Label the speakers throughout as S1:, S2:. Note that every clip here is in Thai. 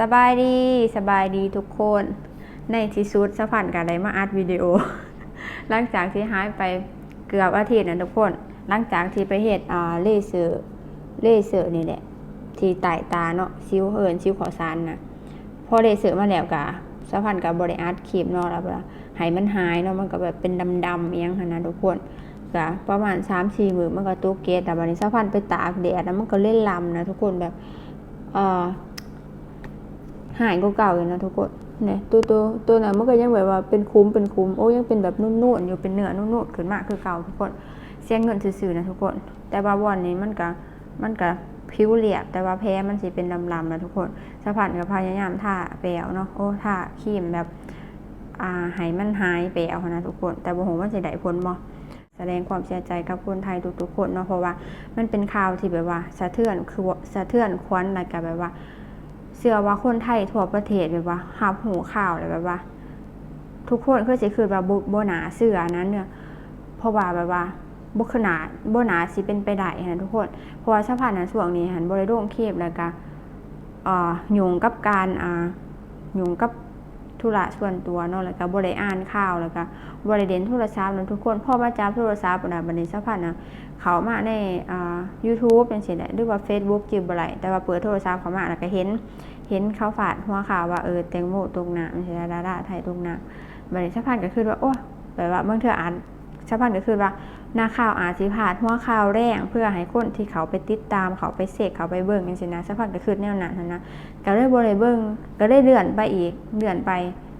S1: สบายดีสบายดีทุกคน ในที่สุดสะพันกันได้มาอัดวิดีโอ หลังจากที่หายไปเกือบอาทิตย์นะทุกคน หลังจากที่ไปเฮ็ดอ่าเลเซอร์เลเซอร์นี่แหละ ที่ไต่ตาเนาะซิวเฮินซิวขอซานนะพอเลเซอร์มาแล้วกะสะพันกับบริอัดคลิปเนาะแล้วแบบให้มันหายเนาะมันก็แบบเป็นดำๆเอียงนะทุกคนกะประมาณ3 4มื้อมันก็ตุกเกตแต่บัดนี้สะพันไปตากแดดแล้วมันก็เล่นลำนะทุกคนแบบเอ่อ หายกว่าเก่าอยู่นะทุกคนเนี่ยตัวตัวตัวนั้นมันก็ยังแบบว่าเป็นคุ้มเป็นคุ้มโอ้ยังเป็นแบบนุ่นๆอยู่เป็นเนื้อนุ่นๆขึ้นมากคือเก่าทุกคนเสียงเงินซื่อๆนะทุกคน แต่ว่าวันนี้มันก็มันก็ผิวเรียบแต่ว่าแพ้มันสิเป็นลำๆนะทุกคนสะพันกับพยายามท่าแปลวเนาะโอ้ท่าครีมแบบอ่าให้มันหายแปลวนะทุกคน แต่บ่ฮู้ว่าสิได้ผลบ่แสดงความเสียใจกับคนไทยทุกๆคนเนาะเพราะว่ามันเป็นข่าวที่แบบว่าสะเทือนคือสะเทือนขวัญอะไรกันแบบว่า เชื่อว่าคนไทยทั่วประเทศแบบว่าหับหูข่าวเลยแบบว่า ทุกคนคือสิคือแบบโบหนาเสือนั้นเนี่ยเพราะว่าแบบว่าบุขนาดโบหนาสิเป็นไปได้ฮะทุกคนเพราะว่าสะพานนั้นส่วงนี้หันบริโภคเคบแล้วก็อ่อยุงกับการอ่ายุงกับ ธุระส่วนตัวเนาะแล้วก็บริอ่านข่าวแล้วก็บริเด่นโทรศัพท์นั้นทุกคนพ่อมาจับโทรศัพท์นะบันนี้สะพานนะเขามาในอ่า YouTube เป็นสิแหละหรือว่า Facebook จีบอะไรแต่ว่าเปิดโทรศัพท์เขามาแล้วก็เห็นเห็นเขาฝาดหัวข่าวว่าเออแตงโมตกน้ำไม่ใช่ดาราไทยตกน้ำบัดนี้ชาพันก็คือว่าโอ้แบบว่าบางเทื่ออ่านชาวพันก็คือว่า น้าข่าวอาจสิพาดหัวข่าวแรงเพื่อให้คนที่เขาไปติดตามเขาไปเสกเขาไปเบิ่งจังซี่นะชาวพันก็คือแนวนั้นนนะก็เลยบ่ได้เบิ่งก็ได้เลื่อนไปอีกเลื่อนไป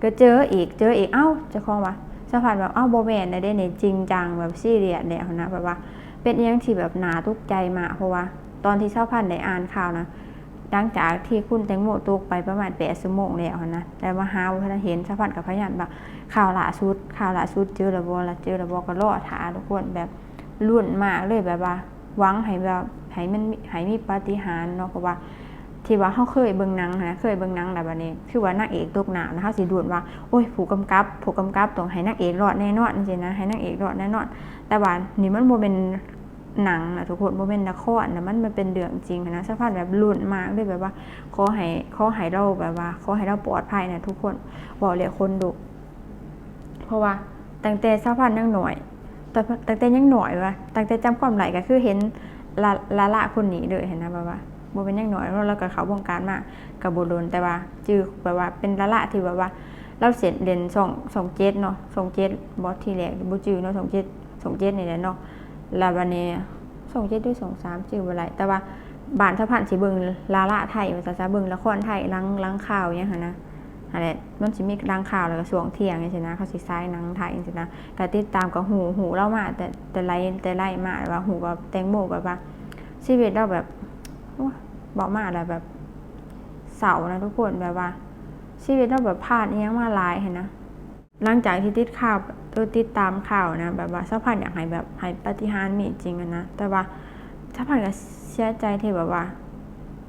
S1: ก็เจออีกเจออีกเอ้าจะคล้องว่าชาวพันแบบเอ้าโบแมนได้เนี่ยจริงจังแบบซีเรียสแล้วนะแบบว่า เป็นยังที่แบบหนาทุกใจมาเพราะว่า ตอนที่ชาวพันได้อ่านข่าวนะ หลังจากที่คุณแตงโมตกไปประมาณแปดชั่วโมงแล้วนะแต่ว่าหาว่าเห็นสะพันกับพยานว่าข่าวล่าสุดข่าวล่าสุดเจอระบละเจอระบอก็รอถาทุกคนแบบรุ่นมากเลยแบบว่าหวังให้แบบให้มันมีให้มีปาฏิหาริย์เนาะเพราะว่าที่ว่าเขาเคยเบิ่งนังนะเคยเบิ่งนังแบบนี้คือว่านางเอกตกหนาวนะเขาสิด่วนว่าโอ้ยผู้กำกับผู้กำกับต้องให้นางเอกรอดแน่นอนจริงนะให้นางเอกรอดแน่นอนแต่ว่านี่มันโมเป็น หนังนะทุกคนโมเป็นละครนะมันมันเป็นเรื่องจริงนะสะพานแบบรุนมากเลยแบบว่าขอให้ขอให้เราแบบว่าขอให้เราปลอดภัยนะทุกคนบอกเลยคนดุเพราะว่าตั้งแต่สะพานยังหน่อยแต่ตั้งแต่ยังหน่อยวะตั้งแต่จำความไหลก็คือเห็นละละละคนนี้เลยเห็นนะแบบว่าโมเป็นยังหน่อยแล้วเราก็เขาวงการมากับโบโดนแต่ว่าจือแบบว่าเป็นละละที่แบบว่า เราเสร็จเรียนสองสองเจ็ดเนาะสองเจ็ดบอสที่แรกบูจือเนาะสองเจ็ดสองเจ็ดนี่แหละเนาะ ลาบาเน่สองเจ็ดด้วยสองสามจืออะไรแต่ว่าบานสะพานสิเบิงลาละไทยภาษาซาเบิงละครไทยลังลังข่าวเนี่ยค่ะนะอะไรมันสิมีลังข่าวแล้วก็สวงเที่ยงนี่สินะเขาสิซ้ายนังไทยนี่สินะก็ติดตามกับหูหูเล่ามา แต่แต่ไล่แต่ไล่มาว่าหูแบบแตงโมแบบว่าชีวิตเราแบบโอ้ยบอกมาอะไรแบบเสานะทุกคนแบบว่าชีวิตเราแบบพลาดอิหยังมาหลายเห็นนะหลังจากที่ติดข่าว ตัวติดตามข่าวนะแบบว่าสักพันอยากให้แบบให้ปฏิหารมีจริงอะนะแต่ว่าสักพันก็เสียใจที่แบบว่า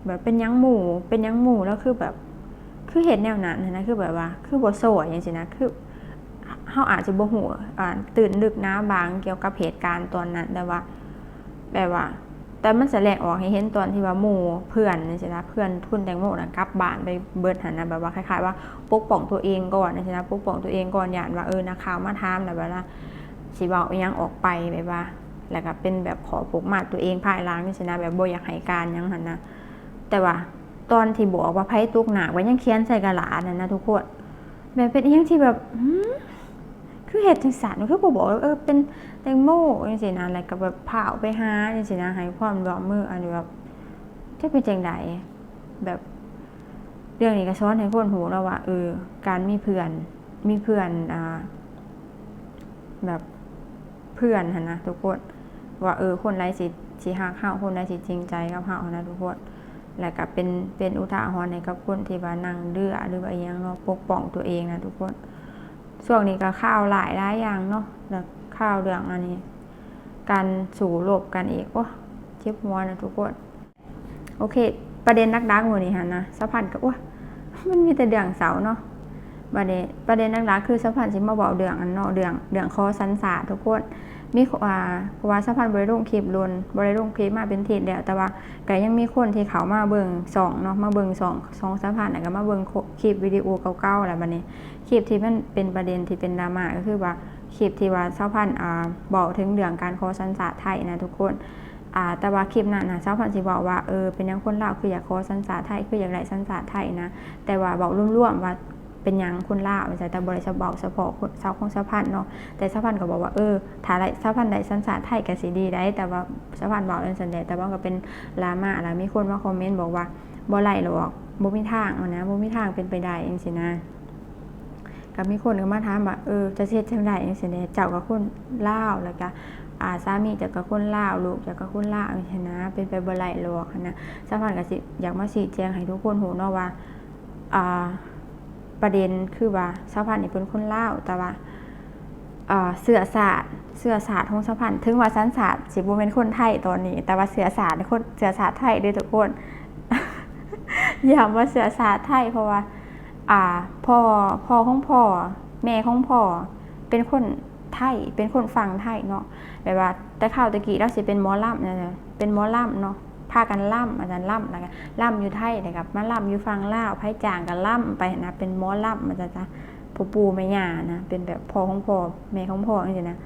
S1: แบบเป็นยังหมู่เป็นยังหมู่แล้วคือแบบ คือเห็นแนวนั้นนะคือแบบว่า คือบทสวยอย่างสินะคือเขาอาจจะบ่ฮู้อ่าตื่นลึกนะบางเกี่ยวกับเหตุการณ์ตอนนั้นแต่ว่าแบบว่า แต่มันแสดงออกให้เห็นตอนที่ว่าหมู่เพื่อนนี่สินะเพื่อนทุนแตงโมนะกลับบ้านไปเบิดหันนะแบบว่าคล้ายๆว่าปกป้องตัวเองก่อนนี่สินะปกป้องตัวเองก่อนอย่านว่าเออนักข่าวมาถามแล้วแบบว่าสิเว้อิหยังออกไปแบบว่า แล้วก็เป็นแบบขอปกมาดตัวเองภายหลังนี่สินะแบบบ่อยากให้การยังหันนะแต่ว่าตอนที่บอกว่าไพ่ตุกหนักว่ายังเขียนใส่กระดาษนั่นะทุกคนแบบเป็นยังที่แบบ เหตุจังสันคือบ่บอกว่าเออเป็นแตงโมจังซี่นะแล้วก็แบบเผาไปหาจังซี่นะให้ความร่วมมืออันนี้แบบจะเป็นจังไดแบบเรื่องนี้ก็สอนให้คนหูแล้วว่าเออการมีเพื่อนมีเพื่อนอ่าแบบเพื่อนนะทุกคนว่าเออคนไรสิสิฮักเฮาคนไรสิจริงใจกับเฮานะทุกคนแล้วก็เป็นเป็นอุทาหรณ์ให้กับคนที่ว่านั่งเรือหรือว่ายังเนาะปกป้องตัวเองนะทุกคน ช่วงนี้ก็ข้าวหลายหลายอย่างเนาะเดือข้าวเดืองอันนี้ การสู่รบกันอีกโอ้เจ็บหัวนะทุกคน โอเค ประเด็นนักดักหมดนี่ฮะนะสะพันก็โอ้มันมีแต่เดืองเสาเนาะประเด็นประเด็นนักดักคือสะพันสิมาบอกเดืองอันเนาะเดืองเดืองคอสันสาทุกคน มีอ่าเพราะว่าสะพานบริลงคลิปลนบริลงคลิปมาเป็นทีแล้วแต่ว่าก็ยังมีคนที่เขามาเบิ่งสองเนาะมาเบิ่งสองสองสะพานน่ะก็มาเบิ่งคลิปวิดีโอเก่าๆแหละบัดนี้คลิปที่มันเป็นประเด็นที่เป็นดราม่าก็คือว่าคลิปที่ว่าสะพานอ่าบอกถึงเรื่องการขอสัญชาติไทยนะทุกคนอ่าแต่ว่าคลิปนั้นนะสะพานสิบอกว่าเออเป็นยังคนลาวคืออยากขอสัญชาติไทยคืออยากได้สัญชาติไทยนะแต่ว่าบอกร่วมๆว่า เป็นยังคนล่าวแต่บริษัทบอกเฉพาะคนชาวของสะพานเนาะแต่สะพานก็บอกว่าเออถ้าไรสะพานใดสัญชาติไทยก็สิดีได้แต่ว่าสะพานบอกเรื่อสัญญาแต่ว่าก็เป็นลามาแล้วมีคนมาคอมเมนต์บอกว่าบ่ไหลหรอกบ่มีทางเอานะบ่มีทางเป็นไปได้จังซี่นะก็มีคนก็มาถามว่าเออจะเฮ็ดจังไดจังซี่แหน่เจ้าก็คนล่าวแล้วก็อาสามีเจ้าก็คนลาลูกเจ้าก็คนลาวจังซี่นะ เป็นไปบ่ไหลหรอกนะสะพานก็สิอยากมาชี้แจงให้ทุกคนรู้เนาะว่าอ่า ประเด็นคือว่าสะพานนี่เป็นคนเล่าแต่ว่าเสือศาสตร์เสือศาสตร์ของสะพานถึงว่าสันศาสตร์สิบ่เป็นคนไทยตอนนี้ แต่ว่าเสือศาสตร์คนเสือศาสตร์ไทยด้อทุกคนอย้ำว่าเสือศาสตร์ไทยเพราะว่า อ่าพ่อพ่อของพ่อแม่ของพ่อเป็นคนไทยเป็นคนฟังไทยเนาะแบบว่าแต่ข่าวตะกี้เราสิเป็นมอล่ำนะจ๊ะเป็นมอล่ำเนาะ พากันล่ำอาจารย์ล่ำแล้วกันล่ำอยู่ไทยนะครับมาล่ำอยู่ฟังลาวไพ่จางกันล่ำไปนะเป็นหมอล่ำมาจ้ะจ้ะพ่อปู่แม่ย่านะเป็นแบบพ่อของพ่อแม่ของพ่อนี่นะ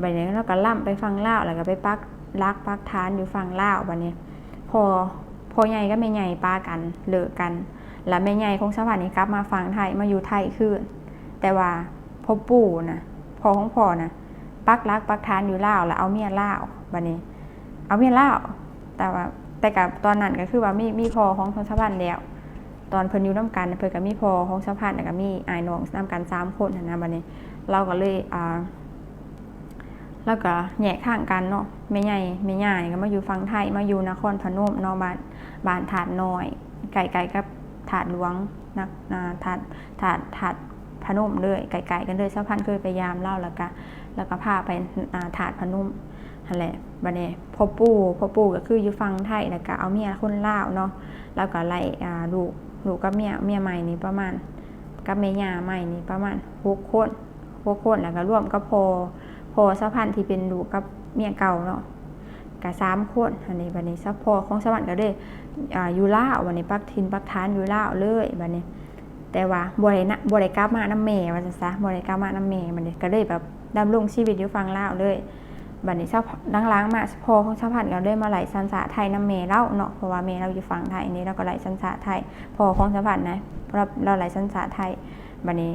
S1: บัดนี้เราก็ล่ำไปฟังเล่าวแล้วก็ไปปักรักปักทานอยู่ฟังเล่าวบัดนี้พอพ่อใหญ่ก็แม่ใหญ่ป้ากันเลิกกัน แล้วแม่ใหญ่ของสวรรค์นี่กลับมาฟังไทยมาอยู่ไทยคืนแต่ว่าพ่อปู่นะพ่อของพ่อนะปักรักปักทานอยู่เล่าวแล้วเอาเมียเล่าวบัดนี้ เอาเมียเล่าวแต่ว่า แต่กับตอนนั้นก็คือว่ามีมีพอของทศพันธ์แล้ว ตอนเพิ่นอยู่น้ำกันเพิ่นก็มีพอของสะพานแล้วก็มีอายน้องน้ำกันสามคนนะบัดนี้ เราก็เลยอ่าแล้วก็แยกทางกันเนาะแม่ใหญ่แม่ใหญ่ก็มาอยู่ฝั่งไทยมาอยู่นครพนมนาะบ้านบ้านถาดน้อยไกลๆกับถาดหลวงนักอ่าถาดถาดถาดพนมเลยไกลๆกันเลยสะพานเคยไปยามเล่าแล้วก็แล้วก็พาไปถาดพนม นั่นแหละบัดนี้พ่อปู่พ่อปู่ก็คืออยู่ฝั่งไทยแล้วก็เอาเมียคนลาวเนาะแล้วก็ไล่อ่าลูกลูกกับเมียเมียใหม่นี่ประมาณกับเมียาใหม่นี่ประมาณหกคนหกคนแล้วก็ร่วมกับพอพอสะพันที่เป็นลูกกับเมียเก่าเนาะกับสามคนอันนี้บันนี้ซัพพอของสวรรค์ก็เลยอ่าอยู่ล่าววันนี้ปักทินปักทานอยู่ล่าวเลยบันนี้แต่ว่าบรินะบริกลับมาน้ำเมย์ว่าจะซะบริกลับมาน้ำเมย์บันก็เลยแบบดำรงชีวิตอยู่ฟังล่าวเลย บัดนี้เช้าล้างๆมาพอของชาวพันธุ์ก็เลยมาไหลสันสะไทยน้ำเมเล่าเนาะเพราะว่าเมเราอยู่ฝั่งไทยนี้เราก็ไหลสันสะไทย พอของชาวพันธุ์นะเพราะเราไหลสันสะไทยบัดนี้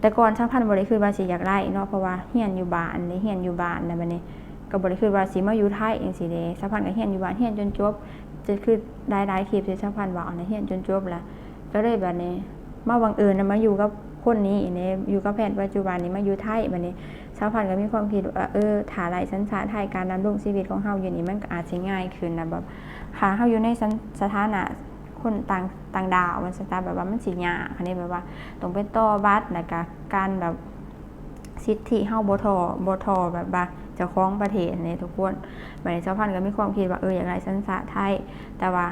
S1: แต่ก่อนชาวพันธุ์บริคือว่าสิอยากไล่เนาะเพราะว่าเฮียนอยู่บ้านนี่เฮียนอยู่บ้านนะบัดนี้ ก็บริคือว่าสิมาอยู่ไทยเองสิเดชาวพันธุ์ก็เฮียนอยู่บ้านเฮียนจนจบจะคือได้ได้คลิปที่ชาวพันธุ์บอกนะเฮียนจนจบแล้วก็เลยบบนี้มาบังเอิญนะมาอยู่กับคนนี้เนี่ยอยู่กับแฟนปัจจุบันนี้มาอยู่ไทยบัดนี้ ชาวพันธุ์ก็มีความคิดว่าเออถาไรสัญชาติไทยการดำรงชีวิตของเฮาอยู่นี่มันก็อาจจะง่ายขึ้นนะแบบหาเฮาอยู่ในสถานะคนต่างต่างดาวมันสตาแบบว่ามันสิยากอันนี้แบบว่าต้องเป็นต่อบัตรแล้วก็การแบบสิทธิเฮาบ่ทอบ่ทอแบบว่าเจ้าของประเทศนี่ทุกคนบัดนี้ชาวพันธุ์ก็มีความคิดว่าเอออยากได้สัญชาติไทย แต่ว่า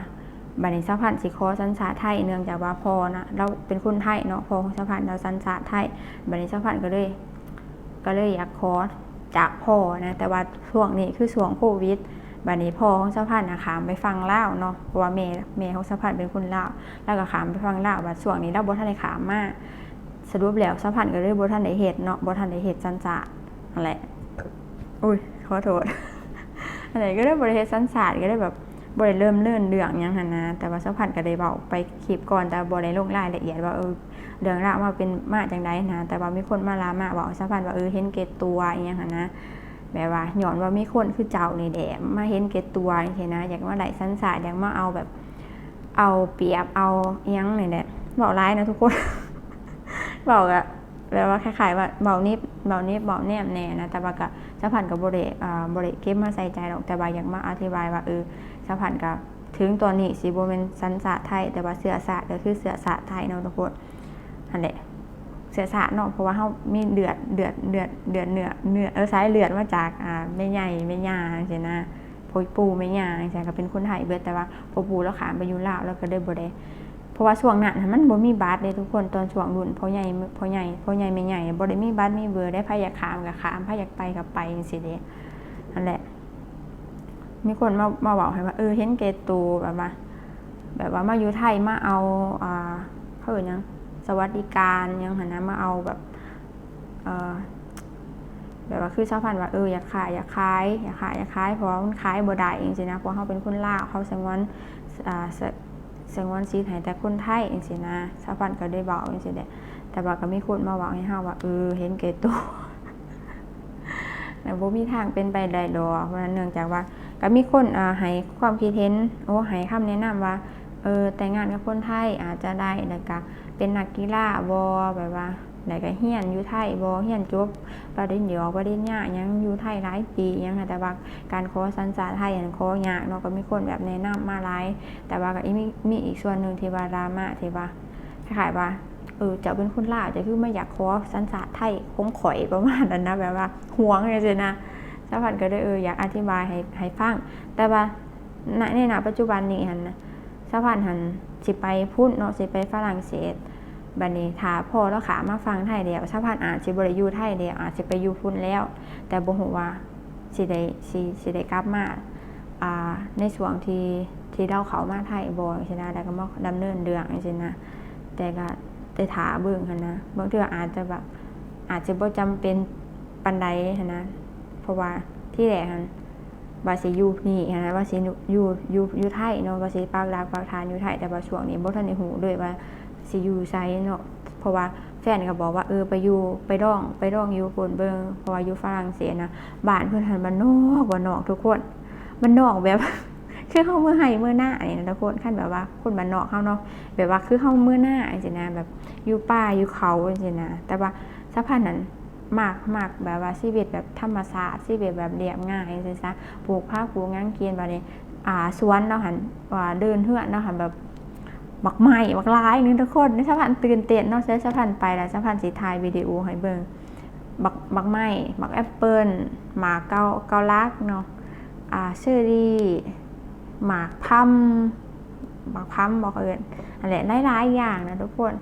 S1: บัดนี้ชาวพันธุ์สิขอสัญชาติไทยเนื่องจากว่าพอนะเราเป็นคนไทยเนาะพอของชาวพันธุ์เราสัญชาติไทยบัดนี้ชาวพันธุ์ก็เลย ก็เลยอยากขอจากพ่อนะแต่ว่าช่วงนี้คือช่วงโควิดบัดนี้พ่อของสะพานนะขามไปฟังเล่าเนาะเพราะว่าเมย์เมย์ของสะพานเป็นคนเล่าแล้วก็ขามไปฟังเล่าวบัดช่วงนี้เราบ่ทันได้ขามมากสรุปแล้วสะพานก็เลยบ่ทันได้เฮ็ดเนาะบ่ทันได้เฮ็ดจันจะนั่นแหละอุ้ยขอโทษอะไรก็ได้บริเฮ็ดสันศาสตร์ก็ได้แบบบ่ได้เริ่มเลื่อนเรื่องยังหันนะแต่ว่าสะพานก็ได้เว้าไปคลิปก่อนแต่บ่ได้ลงรายละเอียดว่าเออ เรื่องราวว่าเป็นมาจังไดนะ แต่ว่ามีคนมาลามาบอกสะพานว่าเออเห็นเกตตัวอย่างเงี้ยนะแบบว่าหย่อนว่ามีคนคือเจ้าในแดมมาเห็นเกตตัวอย่างเงี้ยนะอยากมาไหลสั้นสาอยากมาเอาแบบเอาเปรียบเอาเอียงนี่แหละบอกร้ายนะทุกคนบอกอะแบบว่าคล้ายๆว่าเบานิบเบานิบเบาแนมแน่นะแต่ว่าก็สะพานกับบริอ่าบริเก็บมาใส่ใจหรอกแต่ว่าอยากมาอธิบายว่าเออสะพานกับถึงตัวนี้สิบเป็นสันสาไทยแต่ว่าเสือสาก็คือเสือสาไทยเนาะทุกคน นั่นแหละเสียสะเนาะเพราะว่าเขามีเดือดเดือดเดือดเดือดเนื้อเนื้อเออสายเลือดมาจากอ่าไม่ใหญ่ไม่ยาใช่นะพอปู่ไม่ยาใช่ก็เป็นคนไทยเบิดแต่ว่าพอปู่แล้วขามไปอยุลาวแล้วก็ได้บ่ได้เพราะว่าช่วงนั้นมันบ่มีบัตรเลยทุกคนตอนช่วงรุ่นพ่อใหญ่พ่อใหญ่พ่อใหญ่แม่ใหญ่บ่ได้มีบัตรมีเบอร์ได้ไผอยากขามก็ขามไผอยากไปก็ไปจังซี่เด้นั่นแหละ มีคนมามาบอกให้ว่าเออเห็นเกตูแบบว่าแบบว่ามาอยู่ไทยมาเอาอ่าเขาเอ่ยยัง สวัสดิการยังหันนะมาเอาแบบแบบว่าคือชาวพันว่าเอออยากขายอยากขายอยากขายอยากขายเพราะว่ามันขายบ่ได้เองสินะเพราะเขาเป็นคนลาวเขาสงวนอ่าสงวนซีให้แต่คนไทยเองสินะชาวพันก็ได้บอกเองสิเด้แต่ว่าก็มีคนมาบอกให้เฮาว่าเออเห็นเกตูแต่บ่มีทางเป็นไปได้ดอกเพราะนั้นเนื่องจากว่าก็มีคนอ่าให้ความคิดเห็นโอ้ให้คำแนะนำว่า เออแต่งงานกับคนไทยอาจจะได้แล้วก็เป็นนักกีฬาบอแบบว่าแล้วก็เฮียนอยู่ไทยบอเฮียนจบประเด็นเดียวประเด็นยากยังอยู่ไทยหลายปียังแต่ว่าการขอสัญชาติไทยอันขอยากเนาะก็มีคนแบบแนะนำมาหลาย แต่ว่าก็มีมีอีกส่วนหนึ่งที่ว่าดราม่าที่ว่าคล้ายๆว่าเออจะเป็นคนลาวจะคือไม่อยากขอสัญชาติไทยคงข่อยประมาณนั้นนะแบบว่าห่วงเลยสินะสาพันก็ได้เอออยากอธิบายให้ให้ฟังแต่ว่าณในณปัจจุบันนี้หันนะ สาพันหันสิไปพุ่นเนาะสิไปฝรั่งเศสบัดนี้ถาพ่อแล้วขามาฟังไทยเดียวสาพันอาจสิบ่ได้อยู่ไทยเดียวอาจสิไปยูพุ่นแล้ว แต่บ่ฮู้ว่าสิได้สิสิได้กลับมาอ่าในช่วงที่ที่เราเขามาไทยบ่จังซี่นะแล้วก็มาดำเนินเรื่องจังซี่นะ แต่ก็ได้ถาเบิ่งหันนะบางเทื่ออาจจะแบบอาจจะบ่จำเป็นปานใดหันนะ เพราะว่าที่แรกหัน ว่าสิอยู่นี่นะว่าสิอยู่อยู่อยู่ไทยเนาะว่าสิปากรักปากฐานอยู่ไทยแต่ว่าช่วงนี้บ่ทันได้ฮู้ด้วยว่าสิอยู่ไสเนาะเพราะว่าแฟนก็บอกว่าเออไปอยู่ไปร้องไปร้องอยู่ปุ่นเบิงเพราะว่าอยู่ฝรั่งเศสนะบ้านเพิ่นหันบ้านนอกบ้านอกทุกคนบ้านนอกแบบคือเฮาเมื่อไห้เมื่อหน้าเนี่นะทุกคนคันแบบว่าคนบ้านนอกเฮาเนาะแบบว่าคือเฮาเมื่อหน้าจังซี่นะแบบอยู่ป่าอยู่เขาจังซี่นะแต่ว่าสะพานนั้น มากมากแบบว่าชีวิตแบบธรรมชาติชีวิตแบบเรียบง่ายใช่ซะปลูกผ้าปลูกงานเกียนแบบนี้อ่าสวนเนาะหันว่าเดินเฮือนเนาะหันแบบบักไม้บักลายนึงทุกคนนี่สะพานตื่นเต้นเนาะใช้สะพานไปแล้วสะพานสีถ่ายวิดีโอให้เบิ่งบักบักไม้บักแอปเปิลหมากเกาเกาลักเนาะอ่าเชอรี่หมากพัมหมากพัมบอกเอิญอะไรหลายๆอย่างนะทุกคน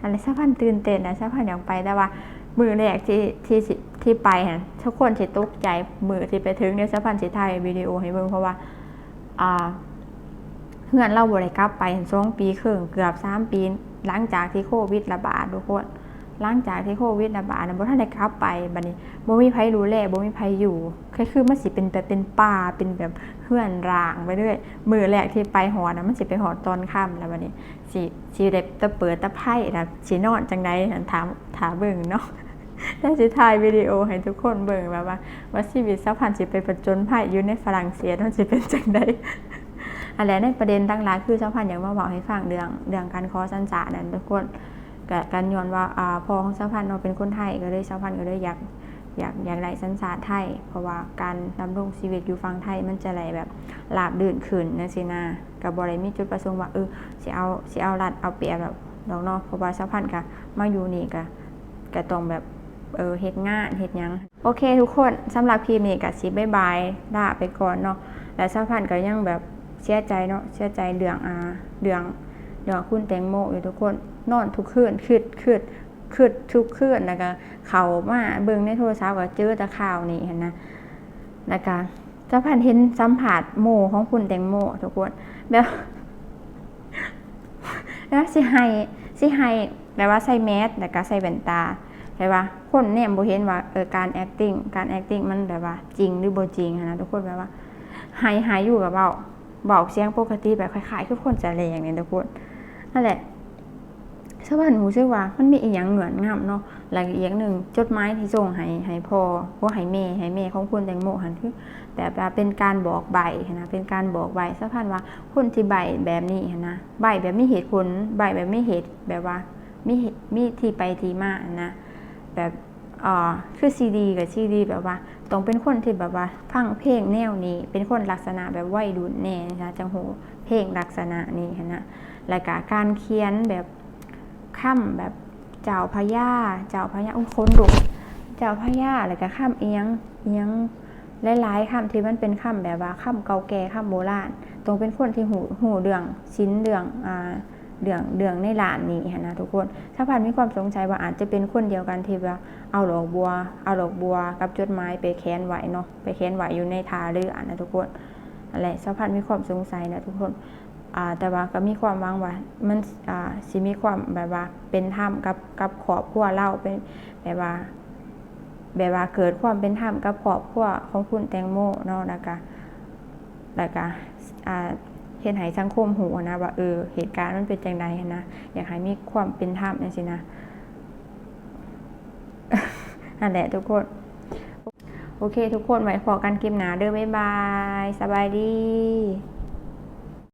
S1: อันนี้สะพานตื่นเต้นนะสะพานอยากไปแต่ว่า มือแรกที่ที่ที่ไปฮะทุกคนสิตกใจมือที่ไปถึงเนี่ยสะพันสิไทยวิดีโอให้เบิ่งเพราะว่าอ่าเพื่อนเราบริกลับไปสองปีครึ่งเกือบสามปี หลังจากที่โควิดระบาดทุกคนหลังจากที่โควิดระบาดนะบ่ทันได้กลับไปบัดนี้บ่มีไผรู้แลบ่มีไผอยู่คือคือมันสิเป็นแบบเป็นป่าเป็นแบบเฮือนร้างไปเรื่อยมือแรกที่ไปหอนะมันสิไปหอตอนค่ำแล้วบัดนี้สิสิได้ตะเปิดตะไพ่นะสินอนจังไดหั่นถามถามเบิ่งเนาะ ได้สิถ่ายวิดีโอให้ทุกคนเบิ่งแบบว่า ว่าชีวิตสักพันสิไปประจนภัยอยู่ในฝรั่งเศสมันสิเป็นจังไดอะไรในประเด็นตั้งหลายคือสักพันอยากมาบอกให้ฟังเรื่องเรื่องการขอสัญชาตินั่นทุกคนก็การย้อนว่าอ่าพ่อของสักพันเราเป็นคนไทยก็เลยสักพันก็เลยอยากอยากอยากได้สัญชาติไทย เพราะว่าการดำรงชีวิตอยู่ฝั่งไทยมันจะไหลแบบลาบดื่นขึ้นนะสินะกับบริมีจุดประสงค์ว่าเออสิเอาสิเอารัดเอาเปรียบแบบดอกเนาะเพราะว่าสักพันก็มาอยู่นี่ก็ก็ต้องแบบ เออเฮ็ดงานเฮ็ดยัง โอเคทุกคนสำหรับคลิปนี้ก็สิบ๊ายบายลาไปก่อนเนาะและสักพันก็ยังแบบเสียใจเนาะเสียใจเรื่องอ่าเรื่องเรื่องคุณแตงโมอยู่ทุกคนนอนทุกคืนคืดคืดคืดทุกคืนแล้วก็เขามาเบิ่งในโทรศัพท์ก็เจอแต่ข่าวนี่เห็นนะแล้วก็สักพันเห็นสัมผัสโมของคุณแตงโมทุกคนแบบแล้วสิให้สิให้แบบว่าใส่แมสแล้วก็ใส่แว่นตา ใช่ปะคนเนี่ยโบเห็นว่าเออการ acting การ acting มันแบบว่า จริงหรือโบจริงนะทุกคนแบบว่าหายหายอยู่กับเบาเบาเสียงปกติแบบคล้ายๆคือคนจะแรงเนี่ยทุกคนนั่นแหละชาวบ้านรู้สึกว่ามันมีอีหยังเหมือนงามเนาะแล้วก็อีกอย่างหนึ่งจดหมายที่ส่งให้ให้พ่อว่าให้แม่ให้แม่ของคุณแตงโมหันคือแบบว่เป็นการบอกใบนะเป็นการบอกใบสะพานว่าคนที่ใบแบบนี้นะใบแบบไม่เหตุผลใบแบบไม่เหตุแบบว่ามีมีที่ไปที่มานะ แบบอ่าคือซีดีกับซีดีแบบว่าต้องเป็นคนที่แบบว่าฟังเพลงแนวนี้ เป็นคนลักษณะแบบวัยรุ่นแน่นะคะจังโหเพลงลักษณะนี้นะแล้วก็การเขียนแบบค่ำแบบเจ้าพญาเจ้าพญาอุ้ยคนดุเจ้าพญาแล้วก็ค่ำเอียงเอียงหลายๆคำที่มันเป็นคำแบบว่าคำเก่าแก่คำโบราณต้องเป็นคนที่หูหูเรื่องชิ้นเรื่องอ่า เรื่องเรื่องในร้านนี้นะทุกคนสะพันมีความสงสัยว่าอาจจะเป็นคนเดียวกันที่ว่าเอาดอกบัว เอาดอกบัว กับจดหมายไปแค้นไหวเนาะไปแค้นไหวอยู่ในทาเรือนะทุกคนนั่นแหละสะพันมีความสงสัยนะทุกคนแต่ว่าก็มีความหวังว่ามันสิมีความแบบว่าเป็นธรรมกับกับครอบครัวเราเป็นแบบว่าแบบว่าเกิดความเป็นธรรมกับครอบครัวของคุณแตงโมเนาะนะคะแล้วก็ เห็นหายสังคมหูนะว่าเออเหตุการณ์มันเป็นจังใดหั้นะอยากให้มีความเป็นธรรมนี่สินะนั่นแหละทุกคนโอเค ทุกคนไว้พอกันคลิปหนาเด้อบ๊ายบาย สบายดี